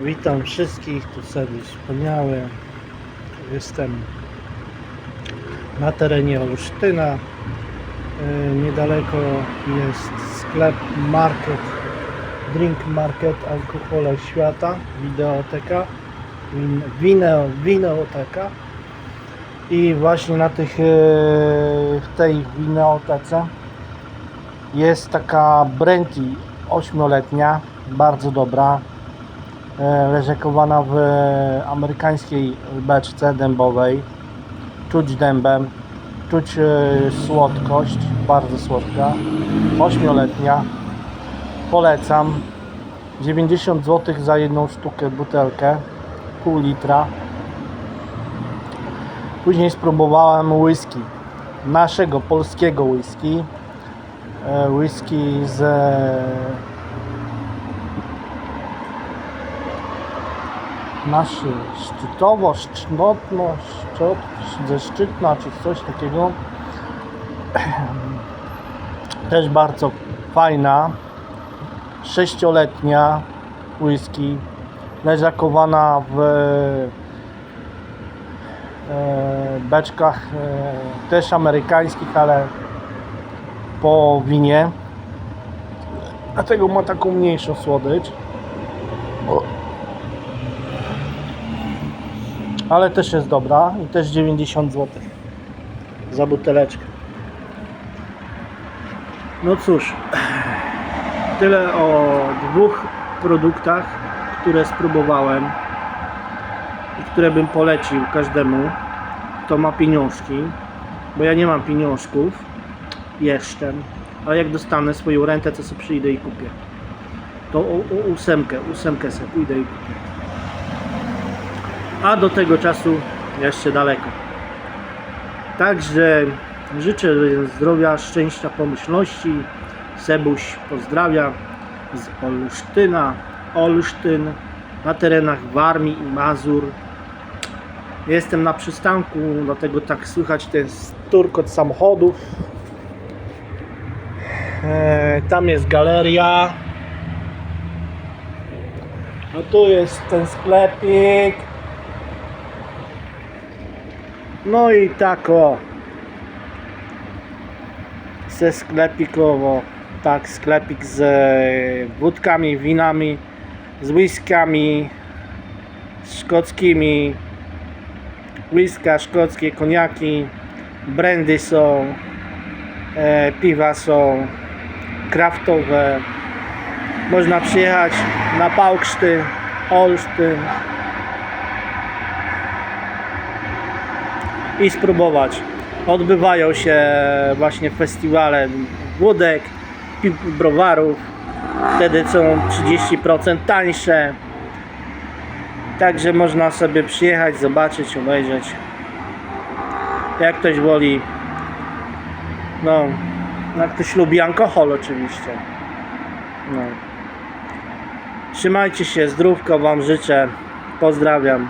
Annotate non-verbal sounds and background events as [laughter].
Witam wszystkich, tu serwis wspaniały. Jestem na terenie Olsztyna. E, Niedaleko jest sklep Market, Drink Market, Alkohole Świata, Wideoteka, win, wineo, Wineoteka. I właśnie na tych, e, w tej wineotece jest taka brandy 8-letnia, bardzo dobra, leżakowana w amerykańskiej beczce dębowej. Czuć dębem, czuć e, słodkość, bardzo słodka, 8-letnia. Polecam. 90 zł za jedną sztukę butelkę, pół litra. Później spróbowałem whisky, naszego polskiego whisky e, whisky z naszy szczytowo, szczytno, szczyt, ze szczytna czy coś takiego [clears throat] też bardzo fajna sześcioletnia whisky leżakowana w e, beczkach e, też amerykańskich, ale po winie. Dlatego ma taką mniejszą słodycz. Ale też jest dobra i też 90 zł za buteleczkę. No cóż, tyle o dwóch produktach, które spróbowałem i które bym polecił każdemu, kto ma pieniążki, bo ja nie mam pieniążków jeszcze, ale jak dostanę swoją rentę, to sobie przyjdę i kupię. To o, o, ósemkę, ósemkę sobie pójdę i kupię. A do tego czasu jeszcze daleko. Także życzę zdrowia, szczęścia, pomyślności. Sebuś pozdrawia z Olsztyna, Olsztyn, na terenach Warmii i Mazur. Jestem na przystanku, dlatego tak słychać ten sturkot samochodów. E, tam jest galeria. No tu jest ten sklepik. No i tak. Ze sklepikowo. Tak, sklepik z e, wódkami, winami, z whiskami, szkockimi. Whisky, szkockie, koniaki, brandy są, e, piwa są, kraftowe. Można przyjechać na Pałkszty, Olsztyn i spróbować. Odbywają się właśnie festiwale wódek, pi- browarów. Wtedy są 30% tańsze. Także można sobie przyjechać, zobaczyć, obejrzeć. Jak ktoś woli. No, jak ktoś lubi alkohol oczywiście. No. Trzymajcie się, zdrówko Wam życzę. Pozdrawiam.